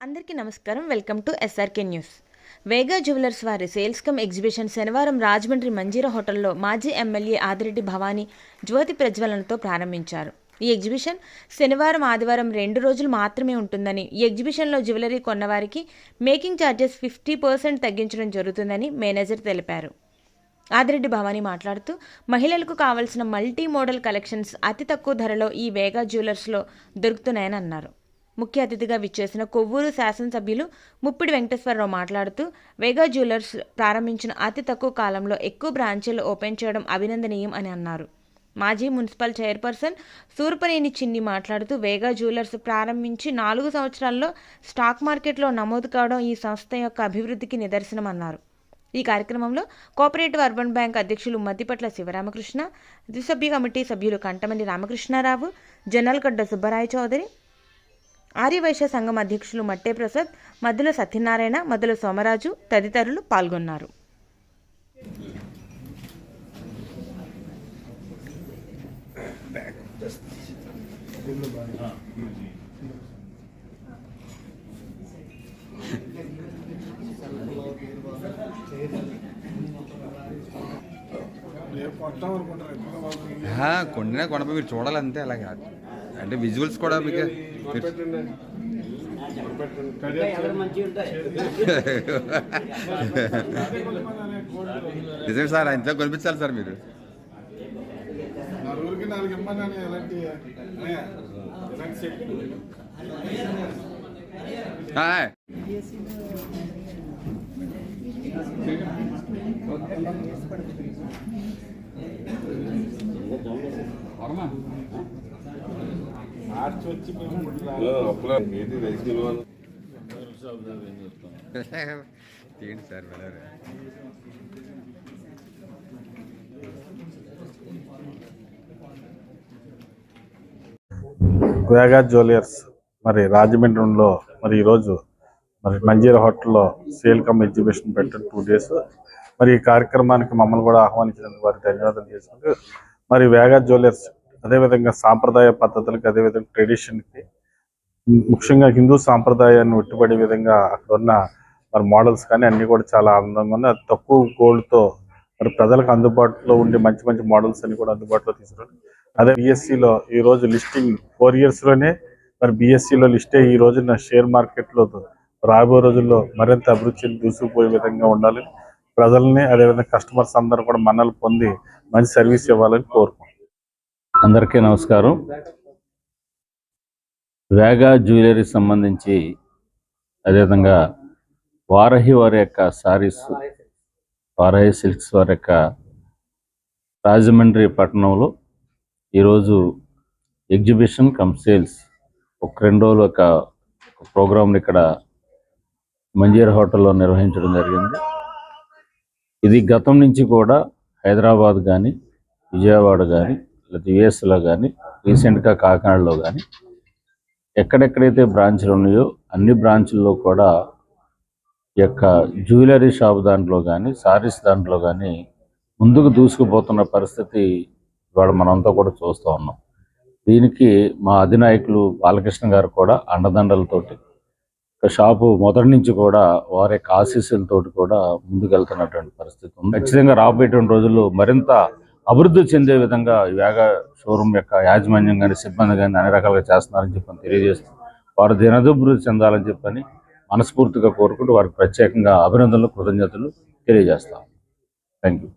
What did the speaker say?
అందరికీ నమస్కారం. Welcome to SRK news Vega jewellers వారి సేల్స్ కమ్ ఎగ్జిబిషన్ శనివారం రాజమండ్రి మంజీరా హోటల్లో మాజీ ఎమ్మెల్యే ఆదిరెడ్డి భవానీ జ్యోతి ప్రజ్వలనతో ప్రారంభించారు. ఈ ఎగ్జిబిషన్ శనివారం ఆదివారం రెండు రోజులు మాత్రమే ఉంటుందని ఈ ఎగ్జిబిషన్లో జ్యువెలరీ కొన్నవారికి మేకింగ్ ఛార్జెస్ ఫిఫ్టీ పర్సెంట్ తగ్గించడం జరుగుతుందని మేనేజర్ తెలిపారు. ఆదిరెడ్డి భవానీ మాట్లాడుతూ మహిళలకు కావాల్సిన మల్టీ మోడల్ కలెక్షన్స్ అతి తక్కువ ధరలో ఈ వేగా జ్యువెలర్స్లో దొరుకుతున్నాయని అన్నారు. ముఖ్య అతిథిగా విచ్చేసిన కొవ్వూరు శాసనసభ్యులు ముప్పిడి వెంకటేశ్వరరావు మాట్లాడుతూ వేగా జ్యువెలర్స్ ప్రారంభించిన అతి తక్కువ కాలంలో ఎక్కువ బ్రాంచీలు ఓపెన్ చేయడం అభినందనీయం అని అన్నారు. మాజీ మున్సిపల్ చైర్పర్సన్ సూర్పనేని చిన్ని మాట్లాడుతూ వేగా జ్యువెలర్స్ ప్రారంభించి నాలుగు సంవత్సరాల్లో స్టాక్ మార్కెట్లో నమోదు కావడం ఈ సంస్థ యొక్క అభివృద్ధికి నిదర్శనమన్నారు ఈ కార్యక్రమంలో కోఆపరేటివ్ అర్బన్ బ్యాంక్ అధ్యక్షులు మద్దిపట్ల శివరామకృష్ణ ద్విసభ్య కమిటీ సభ్యులు కంటమండి రామకృష్ణారావు జనల్గడ్డ సుబ్బరాయ చౌదరి ఆర్యవైశ్య సంఘం అధ్యక్షులు మట్టే ప్రసాద్ సత్యనారాయణ మధ్యలో సోమరాజు తదితరులు పాల్గొన్నారు. రేపు కొండినా మీరు చూడాలంతే అలాగే కాదు. అంటే విజువల్స్ కూడా మీకు సార్ ఇంట్లో కొనిపించాలి సార్ మీరు. నలుగురికి ఏంటి రైస్ మిల్ ఏంటి సార్ వెళ్ళారు వేగా జ్యువెలర్స్ మరి రాజమండ్రిలో మరి ఈరోజు మరి మంజీరా హోటల్లో సేల్ కమ్ ఎగ్జిబిషన్ పెట్టిన టూ డేస్. మరి ఈ కార్యక్రమానికి మమ్మల్ని కూడా ఆహ్వానించినందుకు వారికి ధన్యవాదాలు చేసుకుంటూ మరి వేగా జ్యువెలర్స్ అదేవిధంగా సాంప్రదాయ పద్ధతులకి అదేవిధంగా ట్రెడిషన్కి ముఖ్యంగా హిందూ సాంప్రదాయాన్ని ఉట్టిపడే విధంగా అక్కడ ఉన్న మరి మోడల్స్ కానీ అన్నీ కూడా చాలా ఆనందంగా ఉన్నాయి. తక్కువ గోల్డ్తో మరి ప్రజలకు అందుబాటులో ఉండే మంచి మంచి మోడల్స్ అన్ని కూడా అందుబాటులో తీసుకురండి అదే బిఎస్సిలో ఈ రోజు లిస్టింగ్ ఫోర్ ఇయర్స్లోనే మరి బిఎస్సిలో లిస్ట్ ఈ రోజున షేర్ మార్కెట్లో రాబోయే రోజుల్లో మరింత అభివృద్ధిని దూసుకుపోయే విధంగా ఉండాలని ప్రజల్ని అదేవిధంగా కస్టమర్స్ అందరూ కూడా మన్నలు పొంది మంచి సర్వీస్ ఇవ్వాలని కోరుకుంటున్నాం. అందరికీ నమస్కారం. వేగా జ్యువెలరీ సంబంధించి అదేవిధంగా వారహి వారి యొక్క సారీస్ వారహి సిల్క్స్ వారి యొక్క రాజమండ్రి పట్టణంలో ఈరోజు ఎగ్జిబిషన్ కమ్ సేల్స్ ఒక రెండు రోజులు ఒక ప్రోగ్రాంని ఇక్కడ మంజీర్ హోటల్లో నిర్వహించడం జరిగింది. ఇది గతం నుంచి కూడా హైదరాబాద్ కానీ విజయవాడ కానీ లేదా యుఎస్లో కానీ రీసెంట్గా కాకినాడలో కానీ ఎక్కడెక్కడైతే బ్రాంచ్లు ఉన్నాయో అన్ని బ్రాంచ్ల్లో కూడా యొక్క జ్యువెలరీ షాప్ దాంట్లో కానీ సారీస్ దాంట్లో కానీ ముందుకు దూసుకుపోతున్న పరిస్థితి ఇవాళ మనంతా కూడా చూస్తూ ఉన్నాం. దీనికి మా అధినాయకులు బాలకృష్ణ గారు కూడా అండదండలతోటి షాపు మొదటి నుంచి కూడా వారి యొక్క ఆశీస్సులతోటి కూడా ముందుకెళ్తున్నటువంటి పరిస్థితి ఉంది. ఖచ్చితంగా రాబోయేటువంటి రోజుల్లో మరింత అభివృద్ధి చెందే విధంగా వేగ షోరూమ్ యొక్క యాజమాన్యం కానీ సిబ్బంది కానీ అన్ని రకాలుగా చేస్తున్నారని చెప్పని తెలియజేస్తూ వారు దినదభివృద్ధి చెందాలని చెప్పని మనస్ఫూర్తిగా కోరుకుంటూ వారికి ప్రత్యేకంగా అభినందనలు కృతజ్ఞతలు తెలియజేస్తాం. Thank you